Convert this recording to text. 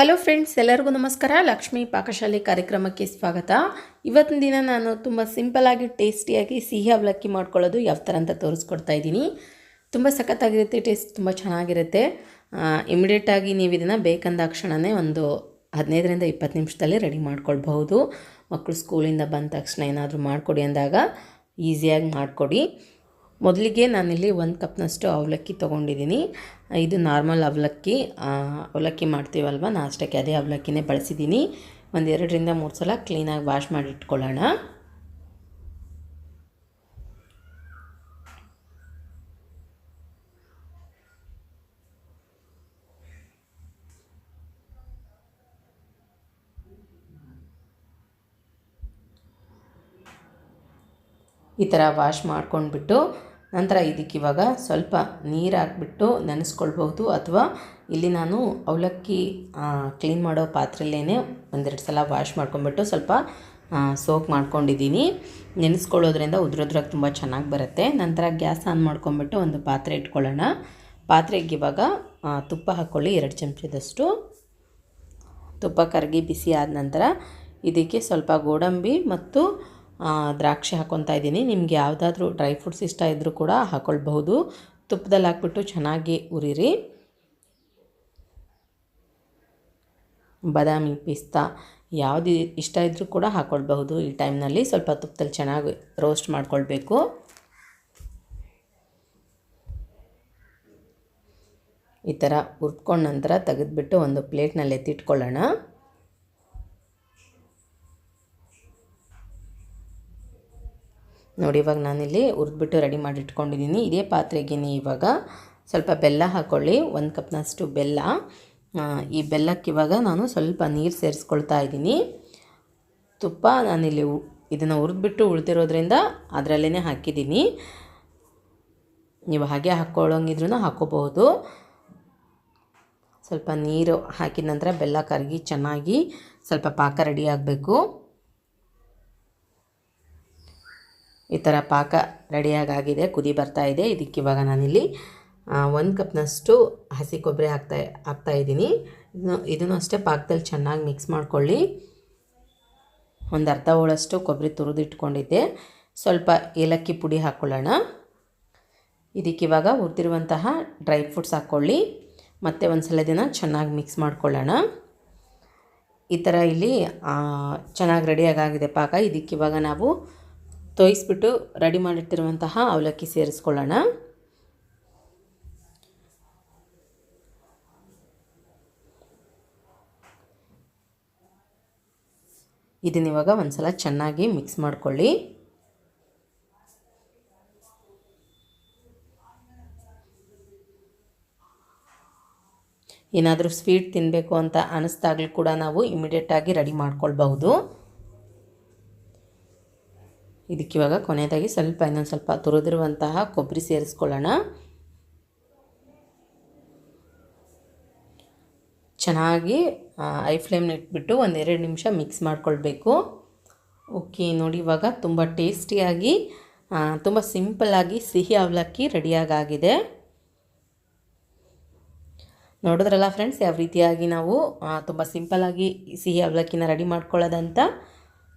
Hello friends ಎಲ್ಲರಿಗೂ ನಮಸ್ಕಾರ. ಲಕ್ಷ್ಮೀ ಪಾಕಶಾಲೆ ಕಾರ್ಯಕ್ರಮಕ್ಕೆ ಸ್ವಾಗತ. ಇವತ್ತಿನ ದಿನ ನಾನು ತುಂಬ ಸಿಂಪಲಾಗಿ ಟೇಸ್ಟಿಯಾಗಿ ಸಿಹಿ ಅವಲಕ್ಕಿ ಮಾಡ್ಕೊಳ್ಳೋದು ಯಾವ ಥರ ಅಂತ ತೋರಿಸ್ಕೊಡ್ತಾ ಇದ್ದೀನಿ. ತುಂಬ ಸಖತ್ತಾಗಿರುತ್ತೆ ಟೇಸ್ಟ್ ತುಂಬ ಚೆನ್ನಾಗಿರುತ್ತೆ. ಇಮಿಡಿಯೇಟಾಗಿ ನೀವು ಇದನ್ನು ಬೇಕಂದಾಕ್ಷಣವೇ ಒಂದು ಹದಿನೈದರಿಂದ ಇಪ್ಪತ್ತು ನಿಮಿಷದಲ್ಲಿ ರೆಡಿ ಮಾಡ್ಕೊಳ್ಬಹುದು. ಮಕ್ಕಳು ಸ್ಕೂಲಿಂದ ಬಂದ ತಕ್ಷಣ ಏನಾದರೂ ಮಾಡಿಕೊಡಿ ಅಂದಾಗ ಈಸಿಯಾಗಿ ಮಾಡಿಕೊಡಿ. ಮೊದಲಿಗೆ ನಾನಿಲ್ಲಿ ಒಂದು ಕಪ್ನಷ್ಟು ಅವಲಕ್ಕಿ ತೊಗೊಂಡಿದ್ದೀನಿ. ಇದು ನಾರ್ಮಲ್ ಅವಲಕ್ಕಿ. ಅವಲಕ್ಕಿ ಮಾಡ್ತೀವಲ್ವ? ನಾಷ್ಟಕ್ಕೆ ಅದೇ ಅವಲಕ್ಕಿನೇ ಬಳಸಿದ್ದೀನಿ. ಒಂದು ಎರಡರಿಂದ ಮೂರು ಸಲ ಕ್ಲೀನಾಗಿ ವಾಶ್ ಮಾಡಿ ಇಟ್ಕೊಳ್ಳೋಣ ಈ ಥರ ವಾಶ್ ಮಾಡ್ಕೊಂಡ್ಬಿಟ್ಟು ನಂತರ ಇದಕ್ಕೆ ಇವಾಗ ಸ್ವಲ್ಪ ನೀರು ಹಾಕ್ಬಿಟ್ಟು ನೆನೆಸ್ಕೊಳ್ಬಹುದು. ಅಥವಾ ಇಲ್ಲಿ ನಾನು ಅವಲಕ್ಕಿ ಕ್ಲೀನ್ ಮಾಡೋ ಪಾತ್ರೆಯಲ್ಲೇ ಒಂದೆರಡು ಸಲ ವಾಶ್ ಮಾಡ್ಕೊಂಡ್ಬಿಟ್ಟು ಸ್ವಲ್ಪ ಸೋಕ್ ಮಾಡ್ಕೊಂಡಿದ್ದೀನಿ. ನೆನೆಸ್ಕೊಳ್ಳೋದ್ರಿಂದ ಉದ್ರೋದ್ರಾಗ ತುಂಬ ಚೆನ್ನಾಗಿ ಬರುತ್ತೆ. ನಂತರ ಗ್ಯಾಸ್ ಆನ್ ಮಾಡ್ಕೊಂಬಿಟ್ಟು ಒಂದು ಪಾತ್ರೆ ಇಟ್ಕೊಳ್ಳೋಣ. ಪಾತ್ರೆಗೆ ಇವಾಗ ತುಪ್ಪ ಹಾಕ್ಕೊಳ್ಳಿ ಎರಡು ಚಮಚದಷ್ಟು. ತುಪ್ಪ ಕರಗಿ ಬಿಸಿ ಆದ ನಂತರ ಇದಕ್ಕೆ ಸ್ವಲ್ಪ ಗೋಡಂಬಿ ಮತ್ತು ದ್ರಾಕ್ಷಿ ಹಾಕ್ಕೊತಾ ಇದ್ದೀನಿ. ನಿಮ್ಗೆ ಯಾವುದಾದ್ರೂ ಡ್ರೈ ಫ್ರೂಟ್ಸ್ ಇಷ್ಟ ಇದ್ದರೂ ಕೂಡ ಹಾಕ್ಕೊಳ್ಬಹುದು ತುಪ್ಪದಲ್ಲಿ ಹಾಕ್ಬಿಟ್ಟು ಚೆನ್ನಾಗಿ ಉರಿರಿ ಬಾದಾಮಿ ಪಿಸ್ತಾ ಯಾವುದು ಇಷ್ಟ ಇದ್ದರೂ ಕೂಡ ಹಾಕ್ಕೊಳ್ಬಹುದು ಈ ಟೈಮ್ನಲ್ಲಿ. ಸ್ವಲ್ಪ ತುಪ್ಪದಲ್ಲಿ ಚೆನ್ನಾಗಿ ರೋಸ್ಟ್ ಮಾಡ್ಕೊಳ್ಬೇಕು. ಈ ಥರ ಹುರ್ಕೊಂಡ ನಂತರ ತೆಗೆದುಬಿಟ್ಟು ಒಂದು ಪ್ಲೇಟ್ನಲ್ಲಿ ಎತ್ತಿಟ್ಕೊಳ್ಳೋಣ. ನೋಡಿ, ಇವಾಗ ನಾನಿಲ್ಲಿ ಹುರಿದ್ಬಿಟ್ಟು ರೆಡಿ ಮಾಡಿ ಇಟ್ಕೊಂಡಿದ್ದೀನಿ ಇದೇ ಪಾತ್ರೆಗೆ ಇವಾಗ ಸ್ವಲ್ಪ ಬೆಲ್ಲ ಹಾಕ್ಕೊಳ್ಳಿ ಒಂದು ಕಪ್ನಷ್ಟು ಬೆಲ್ಲ. ಈ ಬೆಲ್ಲಕ್ಕೆ ಇವಾಗ ನಾನು ಸ್ವಲ್ಪ ನೀರು ಸೇರಿಸ್ಕೊಳ್ತಾ ಇದ್ದೀನಿ. ತುಪ್ಪ ನಾನಿಲ್ಲಿ ಇದನ್ನು ಹುರಿದ್ಬಿಟ್ಟು ಉಳ್ದಿರೋದ್ರಿಂದ ಅದರಲ್ಲೇ ಹಾಕಿದ್ದೀನಿ. ನೀವು ಹಾಗೆ ಹಾಕ್ಕೊಳ್ಳೋಂಗಿದ್ರೂ ಹಾಕ್ಕೋಬಹುದು ಸ್ವಲ್ಪ ನೀರು ಹಾಕಿದ ನಂತರ ಬೆಲ್ಲ ಕರಗಿ ಚೆನ್ನಾಗಿ ಸ್ವಲ್ಪ ಪಾಕ ರೆಡಿ ಆಗಬೇಕು. ಈ ಥರ ಪಾಕ ರೆಡಿಯಾಗಿ ಆಗಿದೆ ಕುದಿ ಬರ್ತಾ ಇದೆ. ಇದಕ್ಕೆ ಇವಾಗ ನಾನಿಲ್ಲಿ ಒಂದು ಕಪ್ನಷ್ಟು ಹಸಿ ಕೊಬ್ಬರಿ ಹಾಕ್ತಾ ಹಾಕ್ತಾ ಇದ್ದೀನಿ. ಇದನ್ನು ಇದನ್ನು ಅಷ್ಟೇ ಪಾಕದಲ್ಲಿ ಚೆನ್ನಾಗಿ ಮಿಕ್ಸ್ ಮಾಡ್ಕೊಳ್ಳಿ. ಒಂದು ಅರ್ಧ ಹೋಳಷ್ಟು ಕೊಬ್ಬರಿ ತುರಿದಿಟ್ಕೊಂಡಿದ್ದೆ. ಸ್ವಲ್ಪ ಏಲಕ್ಕಿ ಪುಡಿ ಹಾಕ್ಕೊಳ್ಳೋಣ ಇದಕ್ಕೆ ಇವಾಗ ಹುರಿದಿರುವಂತಹ ಡ್ರೈ ಫ್ರೂಟ್ಸ್ ಹಾಕ್ಕೊಳ್ಳಿ ಮತ್ತು ಒಂದು ಸಲ ದಿನ ಚೆನ್ನಾಗಿ ಮಿಕ್ಸ್ ಮಾಡ್ಕೊಳ್ಳೋಣ. ಈ ಥರ ಇಲ್ಲಿ ಚೆನ್ನಾಗಿ ರೆಡಿಯಾಗಿದೆ ಆಗಿದೆ ಪಾಕ. ಇದಕ್ಕೆ ಇವಾಗ ನಾವು ತೋಯಿಸ್ಬಿಟ್ಟು ರೆಡಿ ಮಾಡಿಟ್ಟಿರುವಂತಹ ಅವಲಕ್ಕಿ ಸೇರಿಸ್ಕೊಳ್ಳೋಣ. ಇದನ್ನ ಇವಾಗ ಒಂದು ಸಲ ಚೆನ್ನಾಗಿ ಮಿಕ್ಸ್ ಮಾಡಿಕೊಳ್ಳಿ. ಏನಾದರೂ ಸ್ವೀಟ್ ತಿನ್ನಬೇಕು ಅಂತ ಅನಿಸ್ದಾಗಲೂ ಕೂಡ ನಾವು ಇಮಿಡಿಯೇಟಾಗಿ ರೆಡಿ ಮಾಡ್ಕೊಳ್ಬಹುದು. ಇದಕ್ಕೆ ಇವಾಗ ಕೊನೆಯದಾಗಿ ಸ್ವಲ್ಪ ಇನ್ನೊಂದು ಸ್ವಲ್ಪ ತುರಿದಿರುವಂತಹ ಕೊಬ್ಬರಿ ಸೇರಿಸ್ಕೊಳ್ಳೋಣ. ಚೆನ್ನಾಗಿ ಐ ಫ್ಲೇಮ್ನ ಇಟ್ಬಿಟ್ಟು ಒಂದೆರಡು ನಿಮಿಷ ಮಿಕ್ಸ್ ಮಾಡ್ಕೊಳ್ಬೇಕು. ಓಕೆ ನೋಡಿ ಇವಾಗ ತುಂಬ ಟೇಸ್ಟಿಯಾಗಿ ತುಂಬ ಸಿಂಪಲ್ಲಾಗಿ ಸಿಹಿ ಅವಲಕ್ಕಿ ರೆಡಿಯಾಗಾಗಿದೆ. ನೋಡಿದ್ರಲ್ಲ ಫ್ರೆಂಡ್ಸ್ ಯಾವ ರೀತಿಯಾಗಿ ನಾವು ತುಂಬ ಸಿಂಪಲ್ಲಾಗಿ ಸಿಹಿ ಅವಲಕ್ಕಿನ ರೆಡಿ ಮಾಡ್ಕೊಳ್ಳೋದಂತ?